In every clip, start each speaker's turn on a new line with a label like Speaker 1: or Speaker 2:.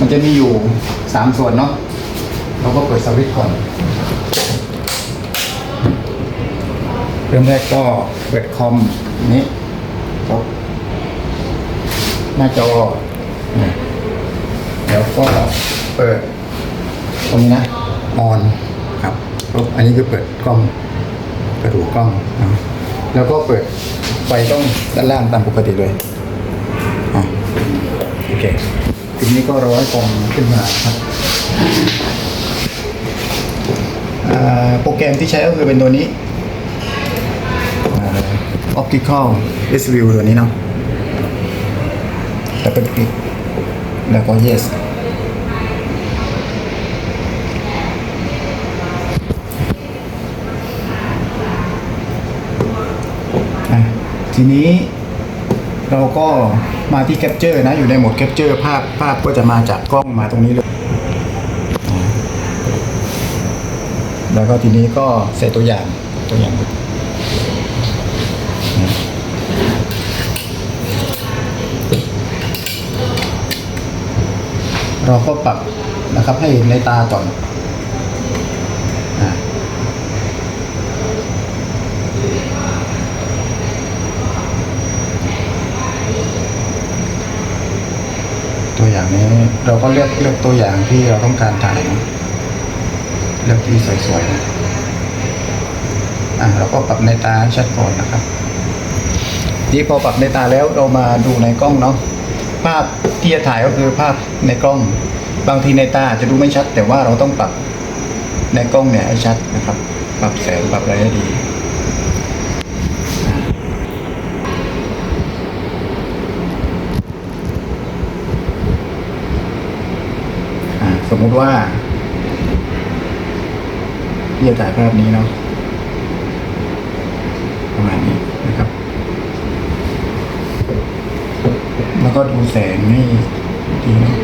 Speaker 1: มันจะมีอยู่สามส่วนเนาะ เราก็เปิดสวิตช์ก่อน เริ่มแรกก็เปิดคอมนี้ปุ๊บหน้าจอนะแล้วก็เปิดตรงนี้นะ ออนครับปุ๊บอันนี้คือเปิดกล้องเปิดหูกล้องนะแล้วก็เปิดไฟต้องด้านล่างตามปกติเลยอะโอเค ทีนี้ก็รอให้คอมขึ้นมาครับโปรแกรมที่ใช้ก็คือเป็นตัวนี้ optical s view ตัวนี้เนาะแล้วเป็นคลิกแล้วก็ yes อะทีนี้ เราก็มาที่ capture นะอยู่ในโหมด capture ภาพภาพก็จะมาจากกล้องมาตรงนี้เลยแล้วก็ทีนี้ก็ใส่ตัวอย่างตัวอย่างเราก็ปรับนะครับให้ในตาก่อนอ่าตัวอย่าง นี้เราก็เลือกเลือกตัวอย่างที่เราต้องการถ่ายเลือกที่สวยๆนะอะเราก็ปรับในตาชัดก่อนนะครับนี่พอปรับในตาแล้วเรามาดูในกล้องเนาะภาพที่จะถ่ายก็คือภาพในกล้อง บางทีในตาอาจจะดูไม่ชัด แต่ว่าเราต้องปรับในกล้องเนี่ยให้ชัดนะครับ ปรับแสงปรับอะไรให้ดีอะส มมุติว่าที่จะถ่ายภาพนี้เนาะประมาณนี้นะครับ แล้วก็ดูแสงให้ดีเนาะ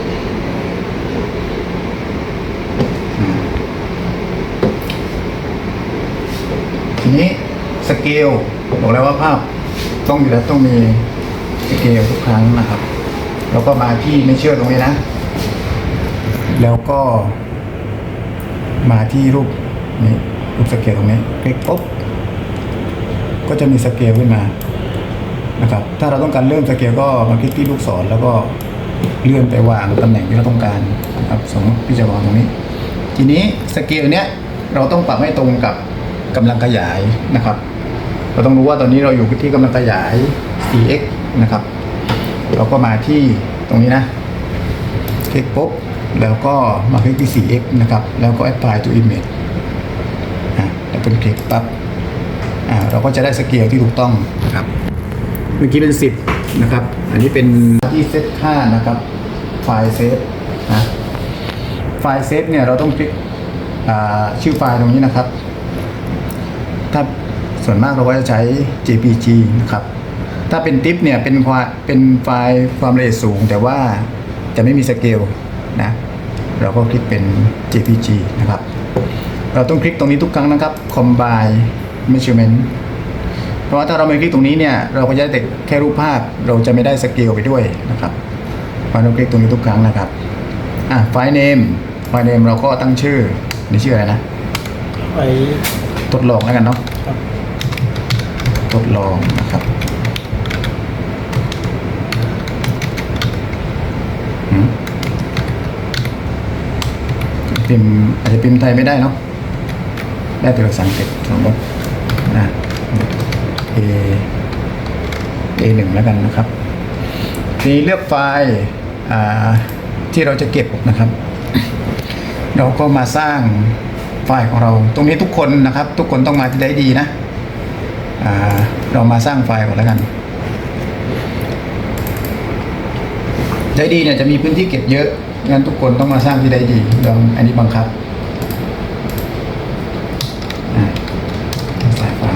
Speaker 1: ทีนี้สเกลบอกแล้วว่าภาพต้องอยู่แล้วต้องมีสเกลทุกครั้งนะครับ แล้วก็มาที่ไม่เชื่อตรงนี้นะ แล้วก็มาที่รูปนี้รูปสเกลตรงนี้คลิกปุ๊บก็จะมีสเกลขึ้นมานะครับถ้าเราต้องการเริ่มสเกลก็มาคลิกที่ลูกศรแล้วก็เลื่อนไปวางตำแหน่งที่เราต้องการนะครับสมมติพี่จะวางตรงนี้ ทีนี้สเกลเนี้ยเราต้องปรับให้ตรงกับกำลังขยายนะครับ เราต้องรู้ว่าตอนนี้เราอยู่ที่กำลังขยาย 4x นะครับ เราก็มาที่ตรงนี้นะ คลิกปุ๊บ แล้วก็มาคลิกที่ 4x นะครับ แล้วก็ apply to image อะแล้วเป็นคลิกปั๊บอ่าเราก็จะได้สเกลที่ถูกต้องนะครับ เมื่อกี้เป็น 10 นะครับ อันนี้เป็นที่เซตค่านะครับ ไฟล์เซฟนะไฟล์เซฟเนี่ยเราต้องคลิกอ่าชื่อไฟล์ตรงนี้นะครับ ถ้าส่วนมากเราก็จะใช้ JPG นะครับ ถ้าเป็นทิปเนี่ยเป็นควาเป็นไฟล์ความละเอียดสูง แต่ว่าจะไม่มีสเกล นะเราก็คลิกเป็น JPG นะครับ เราต้องคลิกตรงนี้ทุกครั้งนะครับ Combine Measurement เพราะว่าถ้าเราไม่คลิกตรงนี้เนี่ยเราก็จะได้แต่แค่รูปภาพเราจะไม่ได้สเกลไปด้วยนะครับเราต้องคลิกตรงนี้ทุกครั้งนะครับอะไฟล์เนมไฟล์เนมเราก็ตั้งชื่อนี่ชื่ออะไรนะ
Speaker 2: ไว้
Speaker 1: ทดลองแล้วกันเนาะ
Speaker 2: ครับ
Speaker 1: ทดลองนะครับ พิมพ์อาจจะพิมพ์ไทยไม่ได้เนาะได้แต่ภาษาอังกฤษสมมตินะ A A หนึ่งแล้วกันนะครับทีนี้เลือกไฟล์ที่เราจะเก็บนะครับ เราก็มาสร้างไฟล์ของเรา ตรงนี้ทุกคนนะครับ ทุกคนต้องมาที่ได้ดีนะเรามาสร้างไฟล์ก่อนแล้วกันได้ดีเนี่ยจะมีพื้นที่เก็บเยอะ งั้นทุกคนต้องมาสร้างที่ได้ดีลองอันนี้บังคับสายฟ้า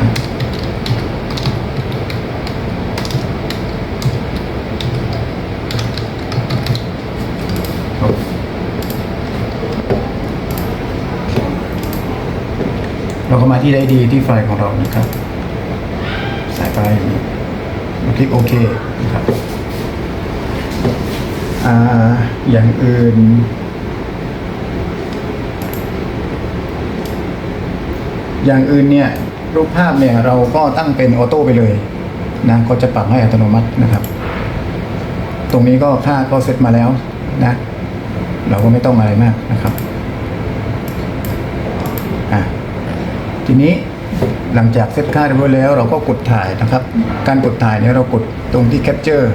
Speaker 1: เราก็มาที่ได้ดีที่ไฟล์ของเรานะครับ สายไฟอย่นี้คลิกโอเคนะครับ อาอย่างอื่น อย่างอื่นเนี่ยรูปภาพเนี่ยเราก็ตั้งเป็นออโต้ไปเลยนะก็จะปรับให้อัตโนมัตินะครับ ตรงนี้ก็ค่าก็เซตมาแล้วนะ เราก็ไม่ต้องอะไรมากนะครับอะทีนี้หลังจากเซตค่าเรียบร้อยแล้ว เราก็กดถ่ายนะครับ การกดถ่ายเนี่ยเรากดตรงที่ capture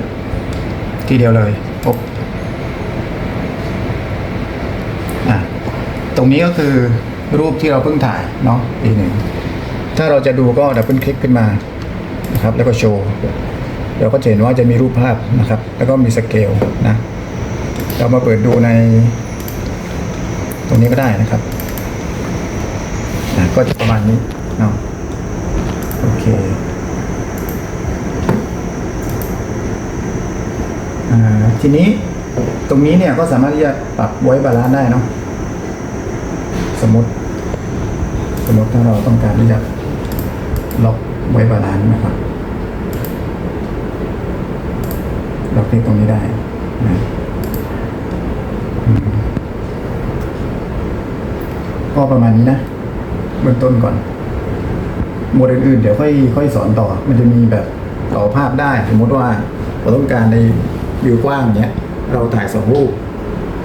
Speaker 1: ทีเดียวเลยปุ๊บอะ ตรงนี้ก็คือรูปที่เราเพิ่งถ่ายเนาะอีกหนึ่งถ้าเราจะดูก็ดับเบิลคลิกขึ้นมานะครับแล้วก็โชว์เราก็จะเห็นว่าจะมีรูปภาพนะครับ แล้วก็มีสเกลนะเรามาเปิดดูใน ตรงนี้ก็ได้นะครับอะก็จะประมาณนี้เนาะโอเคทีนี้ตรงนี้เนี่ยก็สามารถที่จะปรับไว้บาลานซ์ได้เนาะ สมมติ สมมติถ้าเราต้องการที่จะล็อกไว้บาลานซ์นะครับเราคลิกตรงนี้ได้นะก็ประมาณนี้นะเบื้องต้นก่อนหมวดลอื่นเดี๋ยวค่อยค่อยสอนต่อ มันจะมีแบบต่อภาพได้ สมมติว่าเราต้องการในวิวกว้างเนี้ย เราถ่ายสองรูป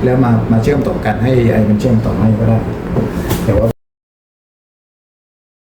Speaker 1: แล้วมามาเชื่อมต่อกันให้ไอ้มันเชื่อมต่อให้ก็ได้แต่ว่า